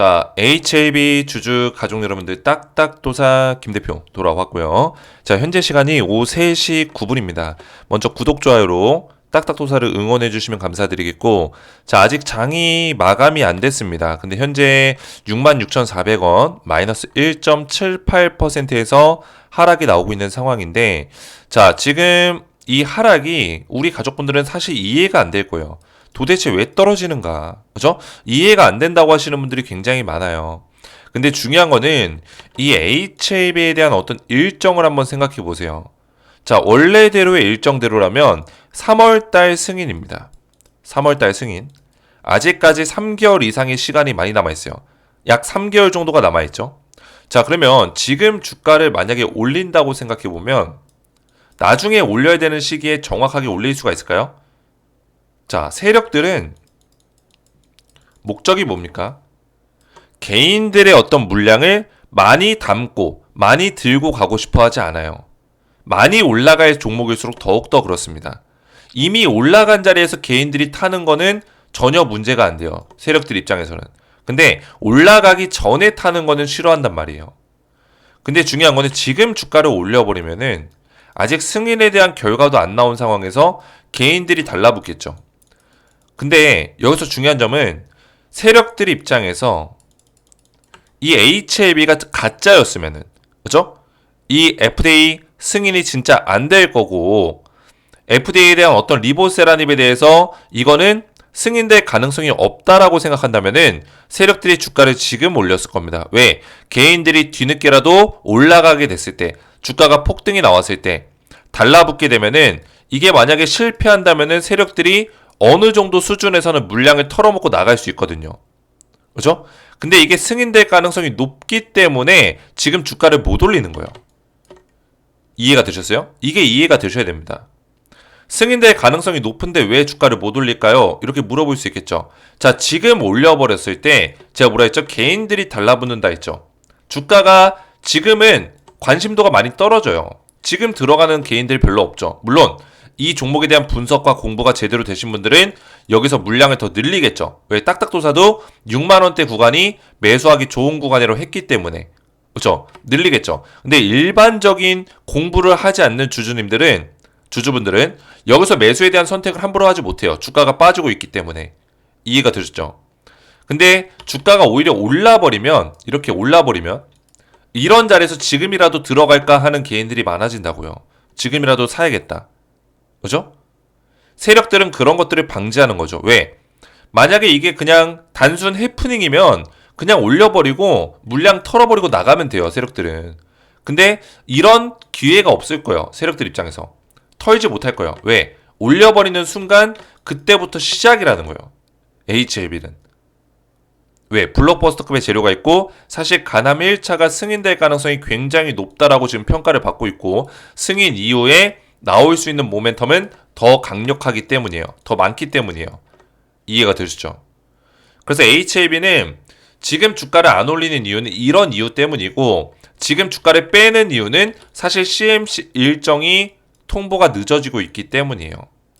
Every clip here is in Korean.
자, HAB 주주 가족 여러분들 딱딱도사 김 대표 돌아왔고요. 자, 현재 시간이 오후 3시 9분입니다. 먼저 구독, 좋아요로 딱딱도사를 응원해 주시면 감사드리겠고, 자, 아직 장이 마감이 안 됐습니다. 근데 현재 66,400원, 마이너스 1.78%에서 하락이 나오고 있는 상황인데, 자, 지금 이 하락이 우리 가족분들은 사실 이해가 안 될 거예요. 도대체 왜 떨어지는가? 그죠? 이해가 안 된다고 하시는 분들이 굉장히 많아요. 근데 중요한 거는 이 HAB에 대한 어떤 일정을 한번 생각해 보세요. 자, 원래대로의 일정대로라면 3월달 승인입니다. 3월달 승인. 아직까지 3개월 이상의 시간이 많이 남아있어요. 약 3개월 정도가 남아있죠. 자, 그러면 지금 주가를 만약에 올린다고 생각해 보면 나중에 올려야 되는 시기에 정확하게 올릴 수가 있을까요? 자, 세력들은 목적이 뭡니까? 개인들의 어떤 물량을 많이 담고 많이 들고 가고 싶어 하지 않아요. 많이 올라갈 종목일수록 더욱더 그렇습니다. 이미 올라간 자리에서 개인들이 타는 거는 전혀 문제가 안 돼요. 세력들 입장에서는. 근데 올라가기 전에 타는 거는 싫어한단 말이에요. 근데 중요한 거는 지금 주가를 올려버리면은 아직 승인에 대한 결과도 안 나온 상황에서 개인들이 달라붙겠죠. 근데 여기서 중요한 점은 세력들 입장에서 이 HLB가 가짜였으면은 그죠? 이 FDA 승인이 진짜 안 될 거고 FDA에 대한 어떤 리보세라닙에 대해서 이거는 승인될 가능성이 없다라고 생각한다면은 세력들이 주가를 지금 올렸을 겁니다. 왜? 개인들이 뒤늦게라도 올라가게 됐을 때 주가가 폭등이 나왔을 때 달라붙게 되면은 이게 만약에 실패한다면은 세력들이 어느 정도 수준에서는 물량을 털어먹고 나갈 수 있거든요. 그죠? 근데 이게 승인될 가능성이 높기 때문에 지금 주가를 못 올리는 거예요. 이해가 되셨어요? 이게 이해가 되셔야 됩니다. 승인될 가능성이 높은데 왜 주가를 못 올릴까요? 이렇게 물어볼 수 있겠죠. 자, 지금 올려버렸을 때 제가 뭐라 했죠? 개인들이 달라붙는다 했죠. 주가가 지금은 관심도가 많이 떨어져요. 지금 들어가는 개인들 별로 없죠. 물론 이 종목에 대한 분석과 공부가 제대로 되신 분들은 여기서 물량을 더 늘리겠죠. 왜 딱딱도사도 6만 원대 구간이 매수하기 좋은 구간이라고 했기 때문에 그렇죠. 늘리겠죠. 근데 일반적인 공부를 하지 않는 주주님들은 주주분들은 여기서 매수에 대한 선택을 함부로 하지 못해요. 주가가 빠지고 있기 때문에 이해가 되셨죠? 근데 주가가 오히려 올라버리면 이렇게 올라버리면 이런 자리에서 지금이라도 들어갈까 하는 개인들이 많아진다고요. 지금이라도 사야겠다. 그죠? 세력들은 그런 것들을 방지하는 거죠. 왜? 만약에 이게 그냥 단순 해프닝이면 그냥 올려버리고 물량 털어버리고 나가면 돼요. 세력들은. 근데 이런 기회가 없을 거예요. 세력들 입장에서. 털지 못할 거예요. 왜? 올려버리는 순간 그때부터 시작이라는 거예요. HLB는. 왜? 블록버스터급의 재료가 있고 사실 가남 1차가 승인될 가능성이 굉장히 높다라고 지금 평가를 받고 있고 승인 이후에 나올 수 있는 모멘텀은 더 강력하기 때문이에요. 더 많기 때문이에요. 이해가 되시죠? 그래서 HLB는 지금 주가를 안 올리는 이유는 이런 이유 때문이고 지금 주가를 빼는 이유는 사실 CMC 일정이 통보가 늦어지고 있기 때문이에요.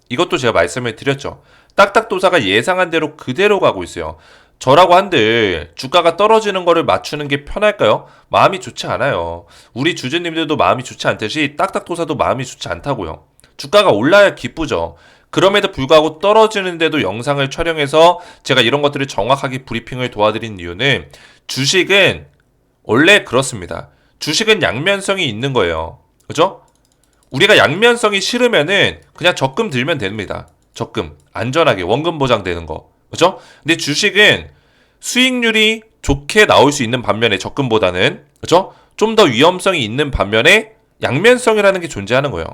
이것도 제가 말씀을 드렸죠. 딱딱도사가 예상한 대로 그대로 가고 있어요. 저라고 한들 주가가 떨어지는 거를 맞추는 게 편할까요? 마음이 좋지 않아요. 우리 주주님들도 마음이 좋지 않듯이 딱딱도사도 마음이 좋지 않다고요. 주가가 올라야 기쁘죠. 그럼에도 불구하고 떨어지는데도 영상을 촬영해서 제가 이런 것들을 정확하게 브리핑을 도와드린 이유는 주식은 원래 그렇습니다. 주식은 양면성이 있는 거예요. 그죠? 우리가 양면성이 싫으면은 그냥 적금 들면 됩니다. 적금. 안전하게 원금 보장되는 거. 그죠? 근데 주식은 수익률이 좋게 나올 수 있는 반면에 적금보다는 그죠? 좀 더 위험성이 있는 반면에 양면성이라는 게 존재하는 거예요.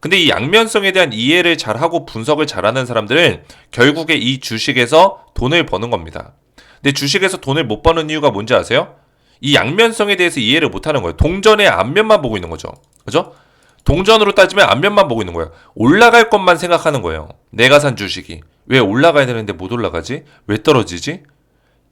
근데 이 양면성에 대한 이해를 잘하고 분석을 잘하는 사람들은 결국에 이 주식에서 돈을 버는 겁니다. 근데 주식에서 돈을 못 버는 이유가 뭔지 아세요? 이 양면성에 대해서 이해를 못 하는 거예요. 동전의 앞면만 보고 있는 거죠. 그죠? 동전으로 따지면 앞면만 보고 있는 거예요. 올라갈 것만 생각하는 거예요. 내가 산 주식이. 왜 올라가야 되는데 못 올라가지? 왜 떨어지지?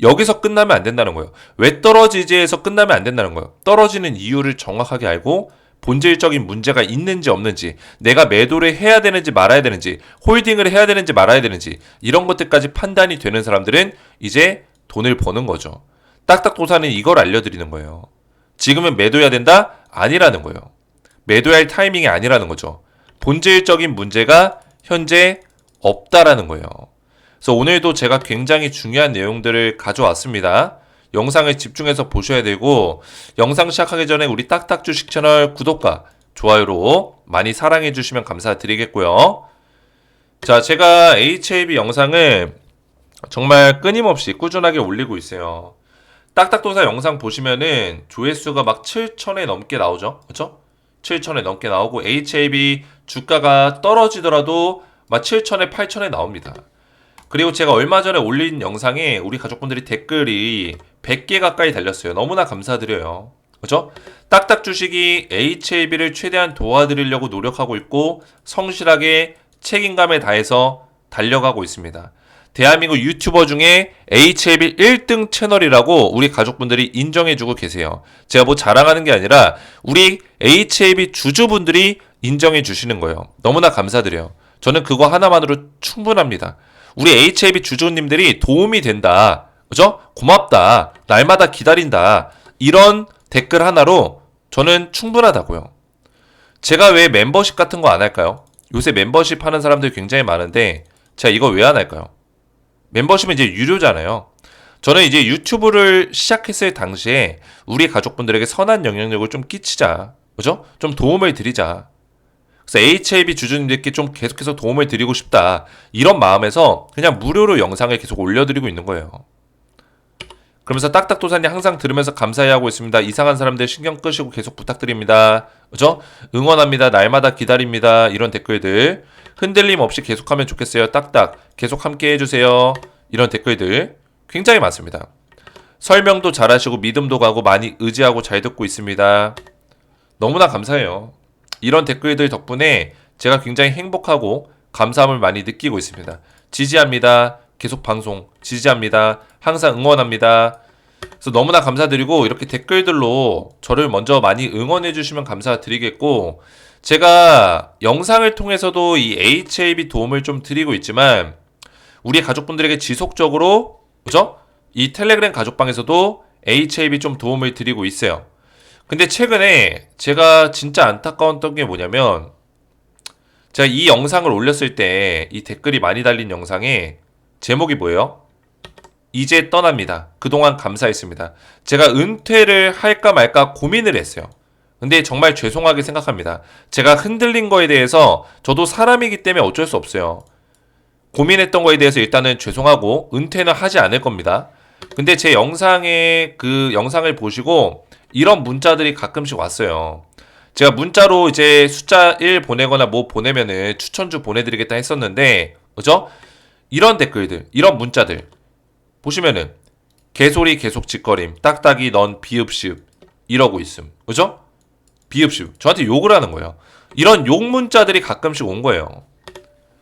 여기서 끝나면 안 된다는 거예요. 왜 떨어지지에서 끝나면 안 된다는 거예요. 떨어지는 이유를 정확하게 알고 본질적인 문제가 있는지 없는지, 내가 매도를 해야 되는지 말아야 되는지, 홀딩을 해야 되는지 말아야 되는지, 이런 것들까지 판단이 되는 사람들은 이제 돈을 버는 거죠. 딱딱 도사는 이걸 알려드리는 거예요. 지금은 매도해야 된다? 아니라는 거예요. 매도할 타이밍이 아니라는 거죠. 본질적인 문제가 현재 없다라는 거예요. 그래서 오늘도 제가 굉장히 중요한 내용들을 가져왔습니다. 영상을 집중해서 보셔야 되고 영상 시작하기 전에 우리 딱딱 주식 채널 구독과 좋아요로 많이 사랑해 주시면 감사드리겠고요. 자, 제가 HAB 영상을 정말 끊임없이 꾸준하게 올리고 있어요. 딱딱도사 영상 보시면은 조회수가 막 7천에 넘게 나오죠. 그렇죠? 7천에 넘게 나오고 HAB 주가가 떨어지더라도 막 7천에 8천에 나옵니다. 그리고 제가 얼마 전에 올린 영상에 우리 가족분들이 댓글이 100개 가까이 달렸어요. 너무나 감사드려요. 그죠? 딱딱 주식이 HAB를 최대한 도와드리려고 노력하고 있고 성실하게 책임감에 다해서 달려가고 있습니다. 대한민국 유튜버 중에 HAB 1등 채널이라고 우리 가족분들이 인정해주고 계세요. 제가 뭐 자랑하는 게 아니라 우리 HAB 주주분들이 인정해 주시는 거예요. 너무나 감사드려요. 저는 그거 하나만으로 충분합니다. 우리 HAB 주주님들이 도움이 된다. 그죠? 고맙다. 날마다 기다린다. 이런 댓글 하나로 저는 충분하다고요. 제가 왜 멤버십 같은 거 안 할까요? 요새 멤버십 하는 사람들 굉장히 많은데 제가 이거 왜 안 할까요? 멤버십은 이제 유료잖아요. 저는 이제 유튜브를 시작했을 당시에 우리 가족분들에게 선한 영향력을 좀 끼치자. 그죠? 좀 도움을 드리자. 그래서 HAB 주주님들께 좀 계속해서 도움을 드리고 싶다. 이런 마음에서 그냥 무료로 영상을 계속 올려드리고 있는 거예요. 그러면서 딱딱도사님 항상 들으면서 감사해하고 있습니다. 이상한 사람들 신경 끄시고 계속 부탁드립니다. 그죠? 응원합니다. 날마다 기다립니다. 이런 댓글들. 흔들림 없이 계속하면 좋겠어요. 딱딱. 계속 함께 해주세요. 이런 댓글들. 굉장히 많습니다. 설명도 잘하시고 믿음도 가고 많이 의지하고 잘 듣고 있습니다. 너무나 감사해요. 이런 댓글들 덕분에 제가 굉장히 행복하고 감사함을 많이 느끼고 있습니다. 지지합니다. 계속 방송 지지합니다. 항상 응원합니다. 그래서 너무나 감사드리고 이렇게 댓글들로 저를 먼저 많이 응원해 주시면 감사드리겠고 제가 영상을 통해서도 이 HAB 도움을 좀 드리고 있지만 우리 가족분들에게 지속적으로 그죠? 이 텔레그램 가족방에서도 HAB 좀 도움을 드리고 있어요. 근데 최근에 제가 진짜 안타까웠던 게 뭐냐면 제가 이 영상을 올렸을 때 이 댓글이 많이 달린 영상에 제목이 뭐예요? 이제 떠납니다. 그동안 감사했습니다. 제가 은퇴를 할까 말까 고민을 했어요. 근데 정말 죄송하게 생각합니다. 제가 흔들린 거에 대해서 저도 사람이기 때문에 어쩔 수 없어요. 고민했던 거에 대해서 일단은 죄송하고 은퇴는 하지 않을 겁니다. 근데 제 영상에 그 영상을 보시고 이런 문자들이 가끔씩 왔어요. 제가 문자로 이제 숫자 1 보내거나 뭐 보내면은 추천주 보내드리겠다 했었는데, 그죠? 이런 댓글들, 이런 문자들 보시면은 개소리 계속 짓거림, 딱딱이 넌 비읍시읍 이러고 있음, 그죠? 비읍시읍 저한테 욕을 하는 거예요. 이런 욕 문자들이 가끔씩 온 거예요.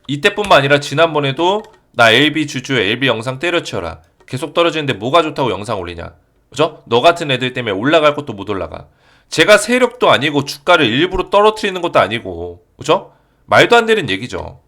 이때뿐만 아니라 지난번에도 나 LB 주주 LB 영상 때려치워라. 계속 떨어지는데 뭐가 좋다고 영상 올리냐. 그죠? 너 같은 애들 때문에 올라갈 것도 못 올라가. 제가 세력도 아니고 주가를 일부러 떨어뜨리는 것도 아니고. 그죠? 말도 안 되는 얘기죠.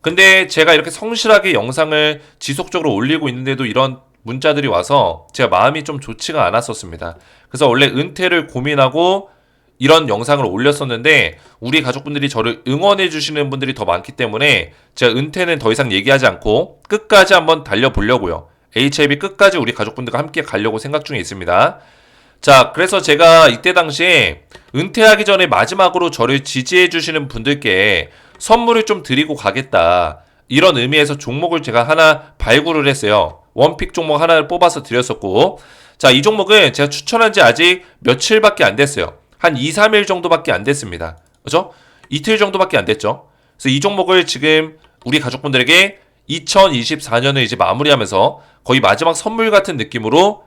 근데 제가 이렇게 성실하게 영상을 지속적으로 올리고 있는데도 이런 문자들이 와서 제가 마음이 좀 좋지가 않았었습니다. 그래서 원래 은퇴를 고민하고 이런 영상을 올렸었는데 우리 가족분들이 저를 응원해 주시는 분들이 더 많기 때문에 제가 은퇴는 더 이상 얘기하지 않고 끝까지 한번 달려보려고요. HIB 끝까지 우리 가족분들과 함께 가려고 생각 중에 있습니다. 자, 그래서 제가 이때 당시에 은퇴하기 전에 마지막으로 저를 지지해 주시는 분들께 선물을 좀 드리고 가겠다. 이런 의미에서 종목을 제가 하나 발굴을 했어요. 원픽 종목 하나를 뽑아서 드렸었고. 자, 이 종목은 제가 추천한 지 아직 며칠밖에 안 됐어요. 한 2, 3일 정도밖에 안 됐습니다. 그죠? 이틀 정도밖에 안 됐죠. 그래서 이 종목을 지금 우리 가족분들에게 2024년을 이제 마무리하면서 거의 마지막 선물 같은 느낌으로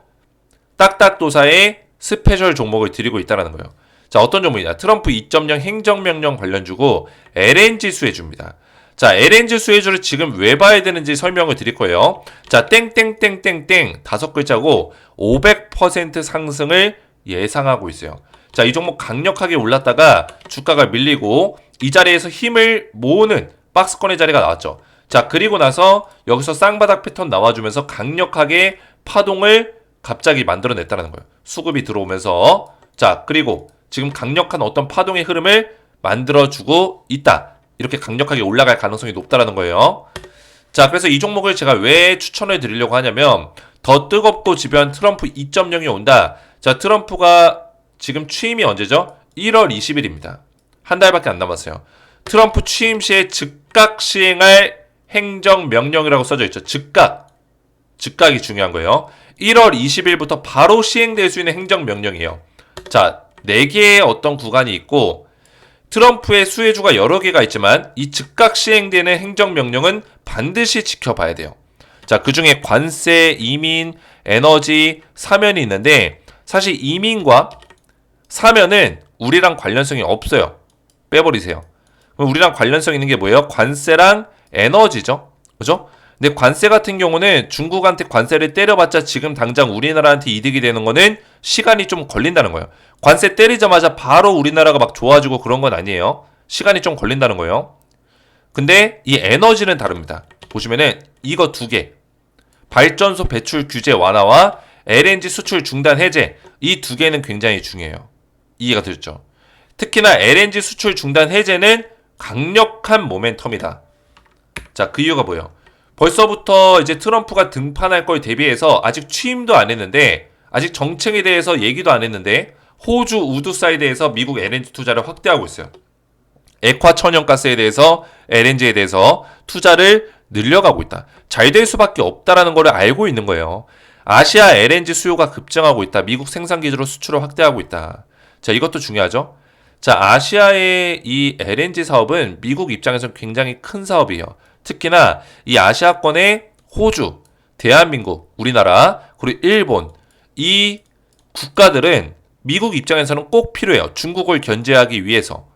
딱딱도사의 스페셜 종목을 드리고 있다는 거예요. 자, 어떤 종목이냐? 트럼프 2.0 행정명령 관련주고 LNG 수혜주입니다. 자, LNG 수혜주를 지금 왜 봐야 되는지 설명을 드릴 거예요. 자, 땡땡땡땡땡 다섯 글자고 500% 상승을 예상하고 있어요. 자, 이 종목 강력하게 올랐다가 주가가 밀리고 이 자리에서 힘을 모으는 박스권의 자리가 나왔죠. 자, 그리고 나서 여기서 쌍바닥 패턴 나와주면서 강력하게 파동을 갑자기 만들어냈다는 거예요. 수급이 들어오면서 자 그리고 지금 강력한 어떤 파동의 흐름을 만들어주고 있다. 이렇게 강력하게 올라갈 가능성이 높다라는 거예요. 자, 그래서 이 종목을 제가 왜 추천을 드리려고 하냐면 더 뜨겁고 집요한 트럼프 2.0이 온다. 자, 트럼프가 지금 취임이 언제죠? 1월 20일입니다. 한 달밖에 안 남았어요. 트럼프 취임 시에 즉각 시행할 행정 명령이라고 써져 있죠. 즉각. 즉각이 중요한 거예요. 1월 20일부터 바로 시행될 수 있는 행정 명령이에요. 자, 4개의 어떤 구간이 있고 트럼프의 수혜주가 여러 개가 있지만 이 즉각 시행되는 행정명령은 반드시 지켜봐야 돼요. 자, 그 중에 관세, 이민, 에너지, 사면이 있는데 사실 이민과 사면은 우리랑 관련성이 없어요. 빼버리세요. 우리랑 관련성 있는 게 뭐예요? 관세랑 에너지죠. 그죠? 근데 관세 같은 경우는 중국한테 관세를 때려봤자 지금 당장 우리나라한테 이득이 되는 거는 시간이 좀 걸린다는 거예요. 관세 때리자마자 바로 우리나라가 막 좋아지고 그런 건 아니에요. 시간이 좀 걸린다는 거예요. 근데 이 에너지는 다릅니다. 보시면은 이거 두 개. 발전소 배출 규제 완화와 LNG 수출 중단 해제. 이 두 개는 굉장히 중요해요. 이해가 되죠? 특히나 LNG 수출 중단 해제는 강력한 모멘텀이다. 자, 그 이유가 뭐예요? 벌써부터 이제 트럼프가 등판할 걸 대비해서 아직 취임도 안 했는데 아직 정책에 대해서 얘기도 안 했는데 호주 우드사이드에서 미국 LNG 투자를 확대하고 있어요. 액화 천연가스에 대해서 LNG에 대해서 투자를 늘려가고 있다. 잘 될 수밖에 없다라는 걸 알고 있는 거예요. 아시아 LNG 수요가 급증하고 있다. 미국 생산 기지로 수출을 확대하고 있다. 자, 이것도 중요하죠. 자, 아시아의 이 LNG 사업은 미국 입장에서 굉장히 큰 사업이에요. 특히나 이 아시아권의 호주, 대한민국, 우리나라, 그리고 일본 이 국가들은 미국 입장에서는 꼭 필요해요. 중국을 견제하기 위해서.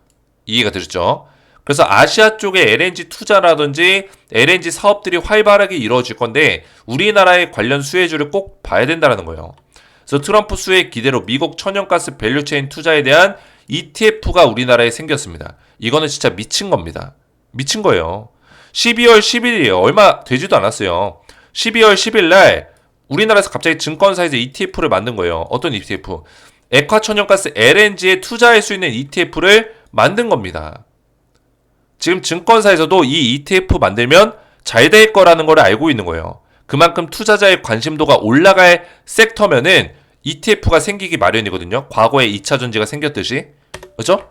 이해가 되셨죠? 그래서 아시아 쪽에 LNG 투자라든지 LNG 사업들이 활발하게 이루어질 건데 우리나라의 관련 수혜주를 꼭 봐야 된다는 거예요. 그래서 트럼프 수혜 기대로 미국 천연가스 밸류체인 투자에 대한 ETF가 우리나라에 생겼습니다. 이거는 진짜 미친 겁니다. 미친 거예요. 12월 10일이에요. 얼마 되지도 않았어요. 12월 10일 날 우리나라에서 갑자기 증권사에서 ETF를 만든 거예요. 어떤 ETF? 액화천연가스 LNG에 투자할 수 있는 ETF를 만든 겁니다. 지금 증권사에서도 이 ETF 만들면 잘 될 거라는 걸 알고 있는 거예요. 그만큼 투자자의 관심도가 올라갈 섹터면은 ETF가 생기기 마련이거든요. 과거에 2차 전지가 생겼듯이. 그죠?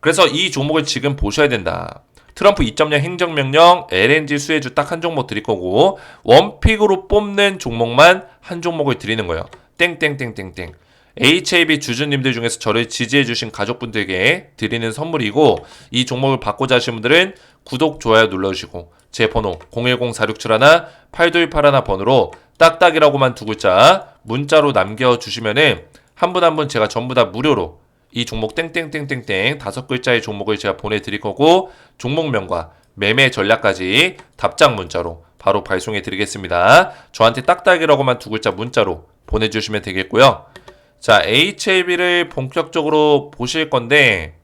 그래서 이 종목을 지금 보셔야 된다. 트럼프 2.0 행정명령, LNG 수혜주 딱 한 종목 드릴 거고, 원픽으로 뽑는 종목만 한 종목을 드리는 거예요. 땡땡땡땡땡. HAB 주주님들 중에서 저를 지지해주신 가족분들께 드리는 선물이고, 이 종목을 받고자 하시는 분들은 구독, 좋아요 눌러주시고, 제 번호 010-4671-8281 번호로 딱딱이라고만 두 글자 문자로 남겨주시면은 한 분 한 분 제가 전부 다 무료로 이 종목 땡땡땡땡땡 다섯 글자의 종목을 제가 보내드릴 거고 종목명과 매매 전략까지 답장 문자로 바로 발송해 드리겠습니다. 저한테 딱딱이라고만 두 글자 문자로 보내주시면 되겠고요. 자, HAB를 본격적으로 보실 건데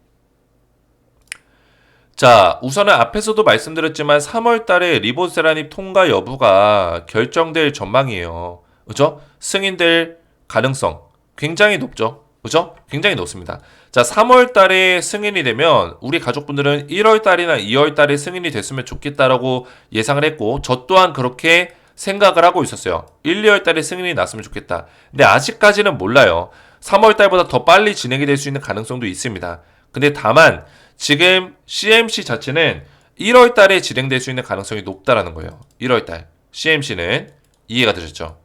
자, 우선은 앞에서도 말씀드렸지만 3월 달에 리보세라닙 통과 여부가 결정될 전망이에요. 그죠? 승인될 가능성 굉장히 높죠. 그죠? 굉장히 높습니다. 자, 3월 달에 승인이 되면 우리 가족분들은 1월 달이나 2월 달에 승인이 됐으면 좋겠다라고 예상을 했고 저 또한 그렇게 생각을 하고 있었어요. 1, 2월 달에 승인이 났으면 좋겠다. 근데 아직까지는 몰라요. 3월 달보다 더 빨리 진행이 될 수 있는 가능성도 있습니다. 근데 다만 지금 CMC 자체는 1월 달에 진행될 수 있는 가능성이 높다라는 거예요. 1월 달. CMC는 이해가 되셨죠?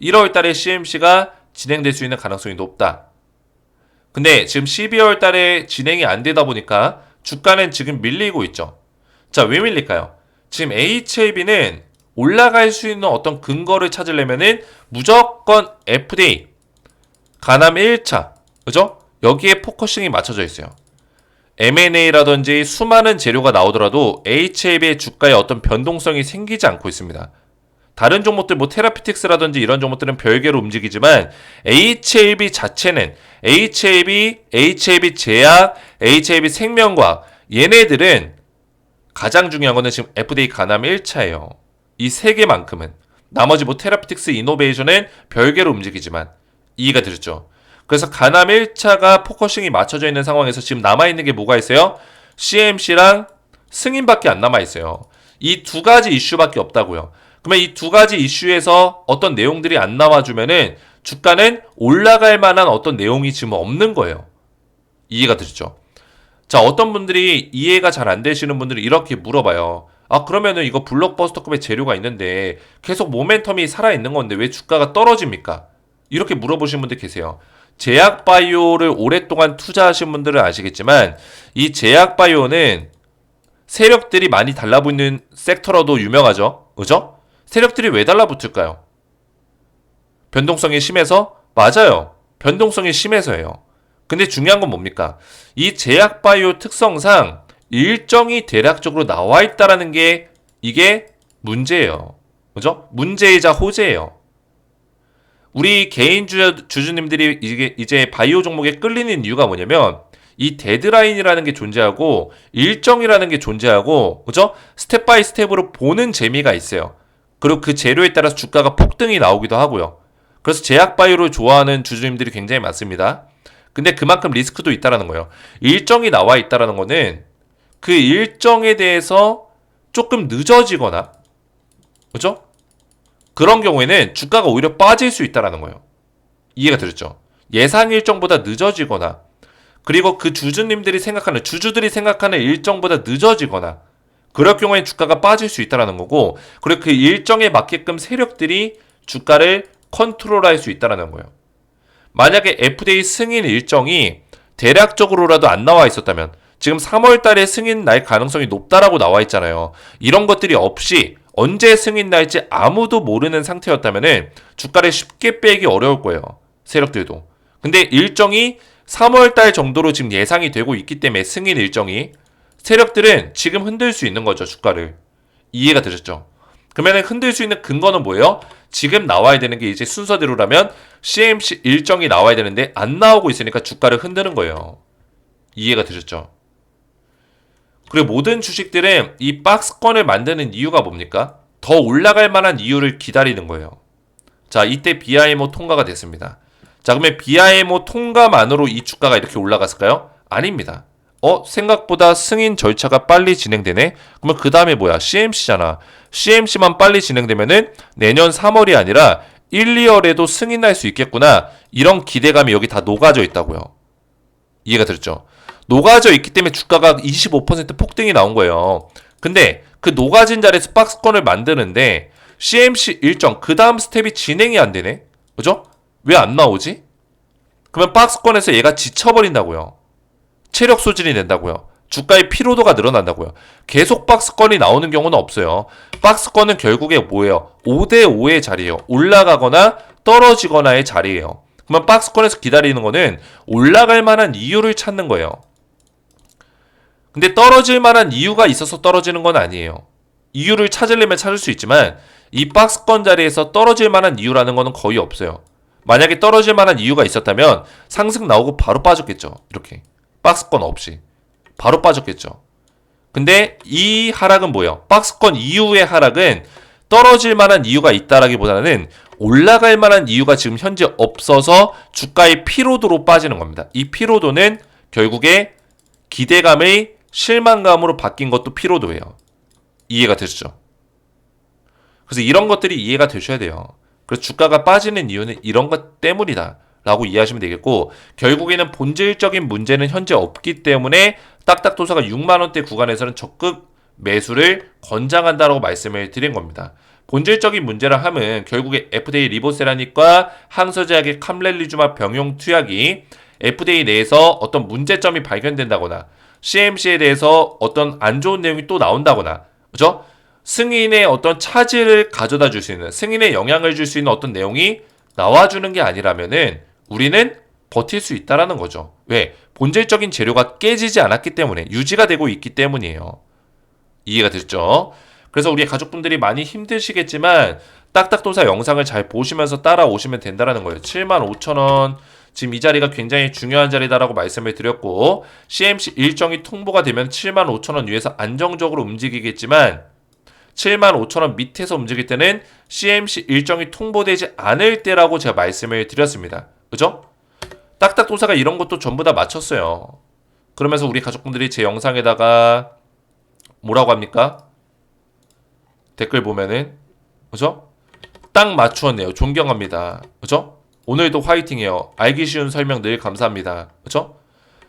1월 달에 CMC가 진행될 수 있는 가능성이 높다. 근데 지금 12월 달에 진행이 안 되다 보니까 주가는 지금 밀리고 있죠. 자, 왜 밀릴까요? 지금 HAB는 올라갈 수 있는 어떤 근거를 찾으려면은 무조건 FDA 가남 1차 그죠? 여기에 포커싱이 맞춰져 있어요. M&A라든지 수많은 재료가 나오더라도 HAB의 주가에 어떤 변동성이 생기지 않고 있습니다. 다른 종목들 뭐 테라피틱스라든지 이런 종목들은 별개로 움직이지만 HAB 자체는 HAB, HAB 제약, HAB 생명과학 얘네들은 가장 중요한 거는 지금 FDA 가남 1차예요. 이 세 개만큼은 나머지 뭐 테라피틱스 이노베이션은 별개로 움직이지만 이해가 되셨죠? 그래서 가남 1차가 포커싱이 맞춰져 있는 상황에서 지금 남아 있는 게 뭐가 있어요? CMC랑 승인밖에 안 남아 있어요. 이 두 가지 이슈밖에 없다고요. 그러면 이 두 가지 이슈에서 어떤 내용들이 안 나와주면은 주가는 올라갈 만한 어떤 내용이 지금 없는 거예요. 이해가 되시죠? 자, 어떤 분들이 이해가 잘 안 되시는 분들이 이렇게 물어봐요. 아, 그러면은 이거 블록버스터급의 재료가 있는데 계속 모멘텀이 살아있는 건데 왜 주가가 떨어집니까? 이렇게 물어보시는 분들 계세요. 제약바이오를 오랫동안 투자하신 분들은 아시겠지만 이 제약바이오는 세력들이 많이 달라붙는 섹터로도 유명하죠. 그죠? 세력들이 왜 달라붙을까요? 변동성이 심해서? 맞아요. 변동성이 심해서예요. 근데 중요한 건 뭡니까? 이 제약 바이오 특성상 일정이 대략적으로 나와 있다라는 게 이게 문제예요. 그죠? 문제이자 호재예요. 우리 개인 주주, 주주님들이 이게 이제 바이오 종목에 끌리는 이유가 뭐냐면 이 데드라인이라는 게 존재하고 일정이라는 게 존재하고 그죠? 스텝 바이 스텝으로 보는 재미가 있어요. 그리고 그 재료에 따라서 주가가 폭등이 나오기도 하고요. 그래서 제약 바이오를 좋아하는 주주님들이 굉장히 많습니다. 근데 그만큼 리스크도 있다라는 거예요. 일정이 나와 있다라는 거는 그 일정에 대해서 조금 늦어지거나 그죠? 그런 경우에는 주가가 오히려 빠질 수 있다라는 거예요. 이해가 되셨죠? 예상 일정보다 늦어지거나 그리고 그 주주님들이 생각하는 주주들이 생각하는 일정보다 늦어지거나 그럴 경우에 주가가 빠질 수 있다라는 거고 그리고 그 일정에 맞게끔 세력들이 주가를 컨트롤할 수 있다라는 거예요. 만약에 FDA 승인 일정이 대략적으로라도 안 나와 있었다면 지금 3월 달에 승인 날 가능성이 높다라고 나와 있잖아요. 이런 것들이 없이 언제 승인 날지 아무도 모르는 상태였다면은 주가를 쉽게 빼기 어려울 거예요. 세력들도. 근데 일정이 3월 달 정도로 지금 예상이 되고 있기 때문에 승인 일정이 세력들은 지금 흔들 수 있는 거죠, 주가를. 이해가 되셨죠? 그러면 흔들 수 있는 근거는 뭐예요? 지금 나와야 되는 게 이제 순서대로라면 CMC 일정이 나와야 되는데 안 나오고 있으니까 주가를 흔드는 거예요. 이해가 되셨죠? 그리고 모든 주식들은 이 박스권을 만드는 이유가 뭡니까? 더 올라갈 만한 이유를 기다리는 거예요. 자, 이때 BIMO 통과가 됐습니다. 자, 그러면 BIMO 통과만으로 이 주가가 이렇게 올라갔을까요? 아닙니다. 어, 생각보다 승인 절차가 빨리 진행되네? 그러면 그 다음에 뭐야? CMC잖아. CMC만 빨리 진행되면은 내년 3월이 아니라 1, 2월에도 승인할 수 있겠구나. 이런 기대감이 여기 다 녹아져 있다고요. 이해가 됐죠? 녹아져 있기 때문에 주가가 25% 폭등이 나온 거예요. 근데 그 녹아진 자리에서 박스권을 만드는데 CMC 일정 그 다음 스텝이 진행이 안 되네. 그죠? 왜 안 나오지? 그러면 박스권에서 얘가 지쳐버린다고요. 체력 소진이 된다고요. 주가의 피로도가 늘어난다고요. 계속 박스권이 나오는 경우는 없어요. 박스권은 결국에 뭐예요? 5대5의 자리예요. 올라가거나 떨어지거나의 자리예요. 그러면 박스권에서 기다리는 거는 올라갈 만한 이유를 찾는 거예요. 근데 떨어질 만한 이유가 있어서 떨어지는 건 아니에요. 이유를 찾으려면 찾을 수 있지만 이 박스권 자리에서 떨어질 만한 이유라는 거는 거의 없어요. 만약에 떨어질 만한 이유가 있었다면 상승 나오고 바로 빠졌겠죠. 이렇게. 박스권 없이. 바로 빠졌겠죠. 근데 이 하락은 뭐예요? 박스권 이후의 하락은 떨어질 만한 이유가 있다라기보다는 올라갈 만한 이유가 지금 현재 없어서 주가의 피로도로 빠지는 겁니다. 이 피로도는 결국에 기대감의 실망감으로 바뀐 것도 피로도예요. 이해가 되시죠? 그래서 이런 것들이 이해가 되셔야 돼요. 그래서 주가가 빠지는 이유는 이런 것 때문이다. 라고 이해하시면 되겠고 결국에는 본질적인 문제는 현재 없기 때문에 딱딱도사가 6만원대 구간에서는 적극 매수를 권장한다라고 말씀을 드린 겁니다. 본질적인 문제라 함은 결국에 FDA 리보세라닉과 항서제약의 캄렐리주마 병용 투약이 FDA 내에서 어떤 문제점이 발견된다거나 CMC에 대해서 어떤 안 좋은 내용이 또 나온다거나 그죠? 승인의 어떤 차질을 가져다 줄 수 있는 승인에 영향을 줄 수 있는 어떤 내용이 나와주는 게 아니라면은 우리는 버틸 수 있다라는 거죠. 왜? 본질적인 재료가 깨지지 않았기 때문에 유지가 되고 있기 때문이에요. 이해가 됐죠? 그래서 우리 가족분들이 많이 힘드시겠지만 딱딱도사 영상을 잘 보시면서 따라오시면 된다라는 거예요. 7만 5천 원 지금 이 자리가 굉장히 중요한 자리다라고 말씀을 드렸고 CMC 일정이 통보가 되면 7만 5천 원 위에서 안정적으로 움직이겠지만 75,000원 밑에서 움직일 때는 CMC 일정이 통보되지 않을 때라고 제가 말씀을 드렸습니다. 그죠? 딱딱 도사가 이런 것도 전부 다 맞췄어요. 그러면서 우리 가족분들이 제 영상에다가 뭐라고 합니까? 댓글 보면은 그죠? 딱 맞추었네요. 존경합니다. 그죠? 오늘도 화이팅해요. 알기 쉬운 설명 늘 감사합니다. 그죠?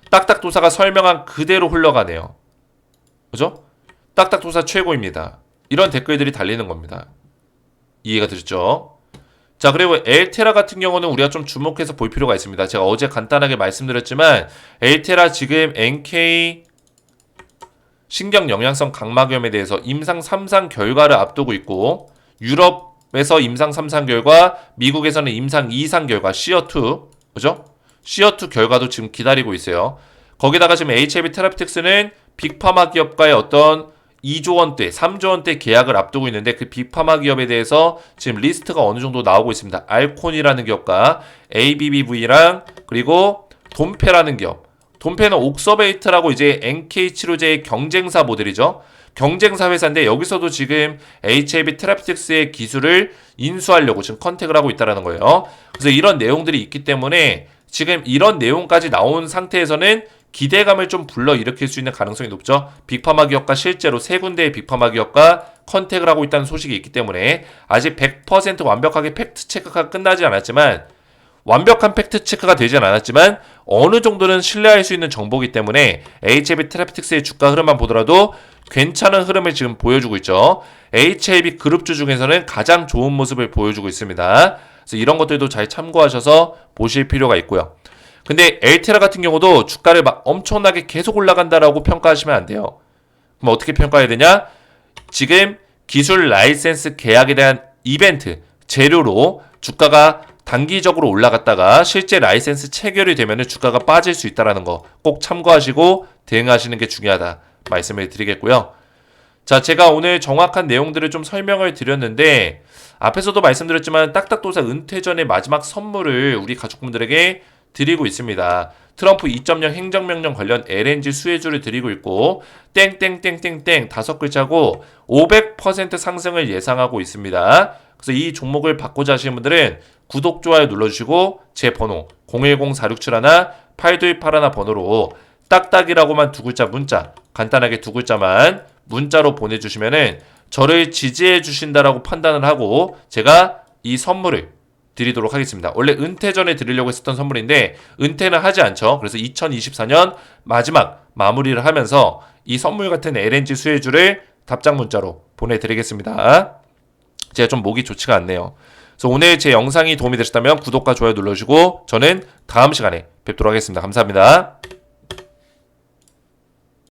딱딱 도사가 설명한 그대로 흘러가네요. 그죠? 딱딱 도사 최고입니다. 이런 댓글들이 달리는 겁니다. 이해가 되셨죠? 자, 그리고 엘테라 같은 경우는 우리가 좀 주목해서 볼 필요가 있습니다. 제가 어제 간단하게 말씀드렸지만 엘테라 지금 NK 신경 영양성 각막염에 대해서 임상 3상 결과를 앞두고 있고 유럽에서 임상 3상 결과, 미국에서는 임상 2상 결과 시어2 그죠? 시어2 결과도 지금 기다리고 있어요. 거기다가 지금 HIV 테라피틱스는 빅파마 기업과의 어떤 2조 원대, 3조 원대 계약을 앞두고 있는데 그 빅파마 기업에 대해서 지금 리스트가 어느 정도 나오고 있습니다. 알콘이라는 기업과 ABBV랑 그리고 돈페라는 기업. 돈페는 옥서베이트라고 이제 NK 치료제의 경쟁사 모델이죠. 경쟁사 회사인데 여기서도 지금 HIV 테라피틱스의 기술을 인수하려고 지금 컨택을 하고 있다라는 거예요. 그래서 이런 내용들이 있기 때문에 지금 이런 내용까지 나온 상태에서는 기대감을 좀 불러 일으킬 수 있는 가능성이 높죠. 빅파마 기업과 실제로 세 군데의 빅파마 기업과 컨택을 하고 있다는 소식이 있기 때문에 아직 100% 완벽하게 팩트 체크가 끝나지 않았지만 완벽한 팩트 체크가 되진 않았지만 어느 정도는 신뢰할 수 있는 정보이기 때문에 HIV 테라피틱스의 주가 흐름만 보더라도 괜찮은 흐름을 지금 보여주고 있죠. HIV 그룹주 중에서는 가장 좋은 모습을 보여주고 있습니다. 그래서 이런 것들도 잘 참고하셔서 보실 필요가 있고요. 근데 엘테라 같은 경우도 주가를 막 엄청나게 계속 올라간다라고 평가하시면 안 돼요. 그럼 어떻게 평가해야 되냐? 지금 기술 라이센스 계약에 대한 이벤트, 재료로 주가가 단기적으로 올라갔다가 실제 라이센스 체결이 되면 주가가 빠질 수 있다는 거 꼭 참고하시고 대응하시는 게 중요하다 말씀을 드리겠고요. 자, 제가 오늘 정확한 내용들을 좀 설명을 드렸는데 앞에서도 말씀드렸지만 딱딱도사 은퇴 전의 마지막 선물을 우리 가족분들에게 드리고 있습니다. 트럼프 2.0 행정명령 관련 LNG 수혜주를 드리고 있고 땡땡땡땡땡 다섯 글자고 500% 상승을 예상하고 있습니다. 그래서 이 종목을 받고자 하시는 분들은 구독, 좋아요 눌러주시고 제 번호 010-467-8281 번호로 딱딱이라고만 두 글자 문자 간단하게 두 글자만 문자로 보내주시면은 저를 지지해 주신다라고 판단을 하고 제가 이 선물을 드리도록 하겠습니다. 원래 은퇴 전에 드리려고 했었던 선물인데 은퇴는 하지 않죠. 그래서 2024년 마지막 마무리를 하면서 이 선물 같은 LNG 수혜주를 답장 문자로 보내드리겠습니다. 제가 좀 목이 좋지가 않네요. 그래서 오늘 제 영상이 도움이 되셨다면 구독과 좋아요 눌러주시고 저는 다음 시간에 뵙도록 하겠습니다. 감사합니다.